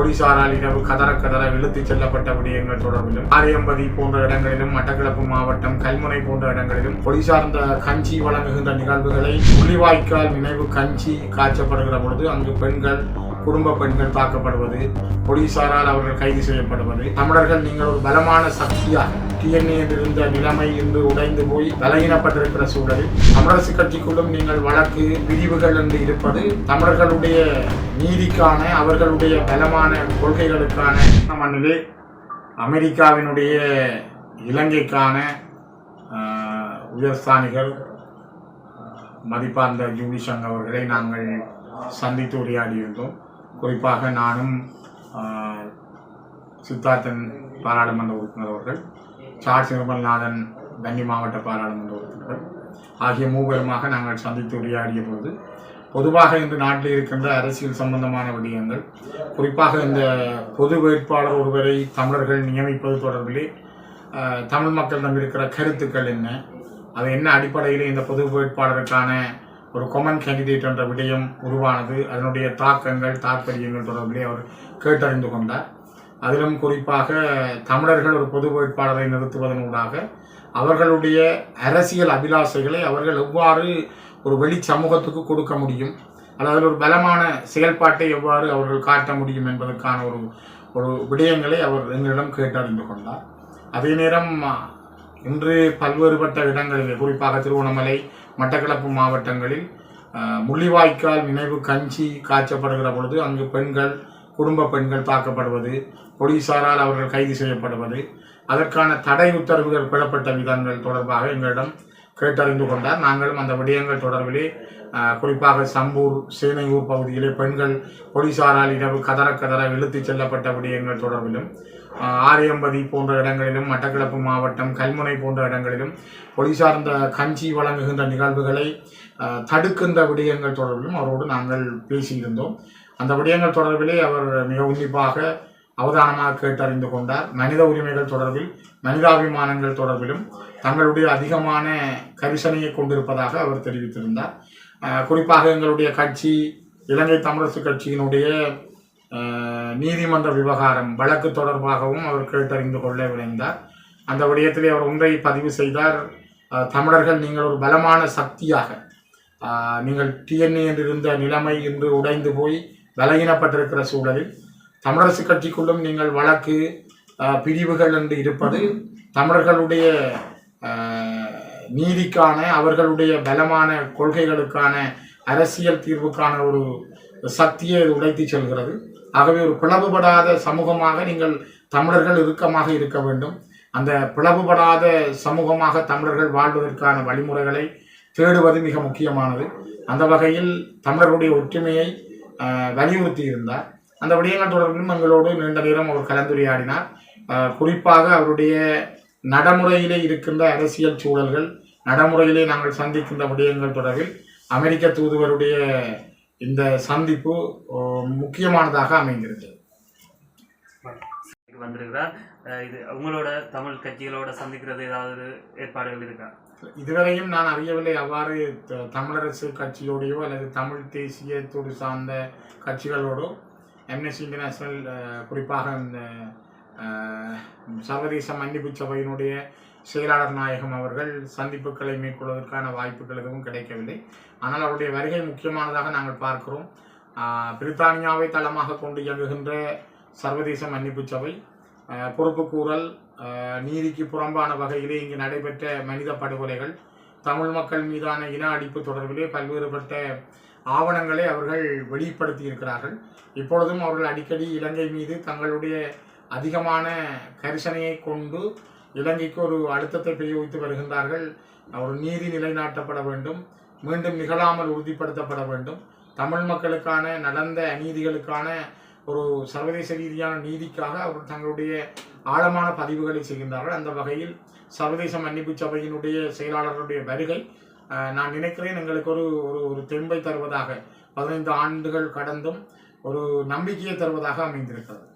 போலீசாரால் இரவு கதற கதற இழுத்துச் செல்லப்பட்ட விடயங்கள் தொடர்பிலும் ஆரியம்பதி போன்ற இடங்களிலும் மட்டக்களப்பு மாவட்டம் கல்முனை போன்ற இடங்களிலும் போலீசார் இந்த கஞ்சி வழங்குகின்ற நிகழ்வுகளை புலிவாய்க்கால் நினைவு கஞ்சி காய்ச்சப்படுகிற பொழுது அங்கு பெண்கள் குடும்ப பெண்கள் தாக்கப்படுவது போலீசாரால் அவர்கள் கைது செய்யப்படுவது. தமிழர்கள் நீங்கள் ஒரு பலமான சக்தியாக டிஎன்ஏ இருந்த நிலைமை இன்று உடைந்து போய் பலகீனப்பட்டிருக்கிற சூழலில் தமிழரசு கட்சிக்குள்ளும் நீங்கள் வழக்கு பிரிவுகள் என்று இருப்பது தமிழர்களுடைய நீதிக்கான அவர்களுடைய பலமான கொள்கைகளுக்கான மண்ணிலே அமெரிக்காவினுடைய இலங்கைக்கான உயர்ஸ்தானிகள் மதிப்பார்ந்த ஜூலிசங் அவர்களை நாங்கள் சந்தித்து உரையாடியிருந்தோம் குறிப்பாக நானும் சித்தார்த்தன் பாராளுமன்ற உறுப்பினர் அவர்கள். சார் சிவபல்நாதன் கன்னி மாவட்ட பாராளுமன்ற உறுப்பினர்கள் ஆகிய மூவருமாக நாங்கள் சந்தித்து உரையாடிய போது பொதுவாக இன்று நாட்டில் இருக்கின்ற அரசியல் சம்பந்தமான விடயங்கள் குறிப்பாக இந்த பொது வேட்பாளர் ஒருவரை தமிழர்கள் நியமிப்பது தொடர்பிலே தமிழ் மக்களிடம் இருக்கிற கருத்துக்கள் என்ன அது என்ன அடிப்படையில் இந்த பொது வேட்பாளருக்கான ஒரு கொமன் கேண்டிடேட் என்ற விடயம் உருவானது அதனுடைய தாக்கங்கள் தாற்பயங்கள் தொடர்பிலே அவர் கேட்டறிந்து கொண்டார். அதிலும் குறிப்பாக தமிழர்கள் ஒரு பொது வேட்பாளரை நிறுத்துவதனூடாக அவர்களுடைய அரசியல் அபிலாஷைகளை அவர்கள் எவ்வாறு ஒரு வெளி சமூகத்துக்கு கொடுக்க முடியும்? அதாவது ஒரு பலமான செயல்பாட்டை எவ்வாறு அவர்கள் காட்ட முடியும் என்பதற்கான ஒரு ஒரு விடயங்களை அவர் எங்களிடம் கேட்டறிந்து கொண்டார். அதே நேரம் இன்று பல்வேறுபட்ட இடங்களிலே குறிப்பாக திருவண்ணாமலை மட்டக்களப்பு மாவட்டங்களில் முள்ளிவாய்க்கால் நினைவு கஞ்சி காய்ச்சப்படுகிற பொழுது அங்கு பெண்கள் குடும்ப பெண்கள் தாக்கப்படுவது போலீசாரால் அவர்கள் கைது செய்யப்படுவது. அதற்கான தடை உத்தரவுகள் பெறப்பட்ட விதங்கள் தொடர்பாக எங்களிடம் கேட்டறிந்து கொண்டார். நாங்களும் அந்த விடயங்கள் தொடர்பிலே குறிப்பாக சம்பூர் சேனையூர் பகுதியிலே பெண்கள் போலீசாரால் இரவு கதற கதற இழுத்துச் செல்லப்பட்ட விடயங்கள் தொடர்பிலும் ஆரியம்பதி போன்ற இடங்களிலும் மட்டக்களப்பு மாவட்டம் கல்முனை போன்ற இடங்களிலும் போலீசார் இந்த கஞ்சி வழங்குகின்ற நிகழ்வுகளை தடுக்கின்ற விடயங்கள் தொடர்பிலும் அவரோடு நாங்கள் பேசியிருந்தோம். அந்த விடயங்கள் தொடர்பிலே அவர் மிக உன்னிப்பாக அவதானமாக கேட்டறிந்து கொண்டார். மனித உரிமைகள் தொடர்பில் மனிதாபிமானங்கள் தொடர்பிலும் தங்களுடைய அதிகமான கரிசனையை கொண்டிருப்பதாக அவர் தெரிவித்திருந்தார். குறிப்பாக எங்களுடைய கட்சி இலங்கை தமிழரசு கட்சியினுடைய நீதிமன்ற விவகாரம் வழக்கு தொடர்பாகவும் அவர் கேட்டறிந்து கொள்ள விளைந்தார் அந்த விடயத்திலே அவர் ஒன்றை பதிவு செய்தார். தமிழர்கள் நீங்கள் ஒரு பலமான சக்தியாக நீங்கள் டிஎன்ஏ இருந்த நிலைமை இன்று உடைந்து போய் பலகீனப்பட்டிருக்கிற சூழலில் தமிழரசு கட்சிக்குள்ளும் நீங்கள் வழக்கு பிரிவுகள் என்று இருப்பது தமிழர்களுடைய நீதிக்கான அவர்களுடைய பலமான கொள்கைகளுக்கான அரசியல் தீர்வுக்கான ஒரு சக்தியை இது உடைத்து செல்கிறது. ஆகவே ஒரு பிளவுபடாத சமூகமாக நீங்கள் தமிழர்கள் இறுக்கமாக இருக்க வேண்டும். அந்த பிளவுபடாத சமூகமாக தமிழர்கள் வாழ்வதற்கான வழிமுறைகளை தேடுவது மிக முக்கியமானது. அந்த வகையில் தமிழர்களுடைய ஒற்றுமையை வலியுறுத்தி இருந்தார் அந்த விடயங்கள் தொடர்பிலும் எங்களோடு நீண்ட நேரம் அவர் கலந்துரையாடினார். குறிப்பாக அவருடைய நடைமுறையிலே இருக்கின்ற அரசியல் சூழல்கள் நடைமுறையிலே நாங்கள் சந்திக்கின்ற விடயங்கள் தொடர்பில் அமெரிக்க தூதுவருடைய இந்த சந்திப்பு முக்கியமானதாக அமைந்திருந்தது. வந்திருக்கிறார். இது உங்களோட தமிழ் கட்சிகளோட சந்திக்கிறது ஏதாவது ஏற்பாடுகள் இருக்கா? இதுவரையும் நான் அறியவில்லை. அவ்வாறு தமிழரசு கட்சியோடையோ அல்லது தமிழ் தேசியத்தோடு சார்ந்த கட்சிகளோடோ எம்எஸ்சி இன்டர்நேஷ்னல் குறிப்பாக இந்த சர்வதேச மன்னிப்பு சபையினுடைய செயலாளர் நாயகம் அவர்கள் சந்திப்புகளை மேற்கொள்வதற்கான வாய்ப்புகள் எதுவும் கிடைக்கவில்லை. ஆனால் அவருடைய வருகை முக்கியமானதாக நாங்கள் பார்க்கிறோம். பிரித்தானியாவை தளமாக கொண்டு இயங்குகின்ற சர்வதேச மன்னிப்பு சபை பொறுப்புக்கூறல் நீதிக்கு புறம்பான வகையிலே இங்கு நடைபெற்ற மனித படுகொலைகள் தமிழ் மக்கள் மீதான இன அடிப்பு தொடர்பிலே பல்வேறுபட்ட ஆவணங்களை அவர்கள் வெளிப்படுத்தி இருக்கிறார்கள் இப்பொழுதும் அவர்கள் அடிக்கடி இலங்கை மீது தங்களுடைய அதிகமான கரிசனையை கொண்டு இலங்கைக்கு ஒரு அழுத்தத்தை பிரயோகித்து வருகின்றார்கள். ஒரு நீதி நிலைநாட்டப்பட வேண்டும். மீண்டும் நிகழாமல் உறுதிப்படுத்தப்பட வேண்டும். தமிழ் மக்களுக்கான நடந்த அநீதிகளுக்கான ஒரு சர்வதேச ரீதியான நீதிக்காக அவர்கள் தங்களுடைய ஆழமான பதிவுகளை செய்கின்றார்கள். அந்த வகையில் சர்வதேச மன்னிப்பு சபையினுடைய செயலாளர்களுடைய வருகை நான் நினைக்கிறேன் எங்களுக்கு ஒரு ஒரு ஒரு தெம்பை தருவதாக பதினைந்து ஆண்டுகள் கடந்தும் ஒரு நம்பிக்கையை தருவதாக அமைந்திருக்கிறது.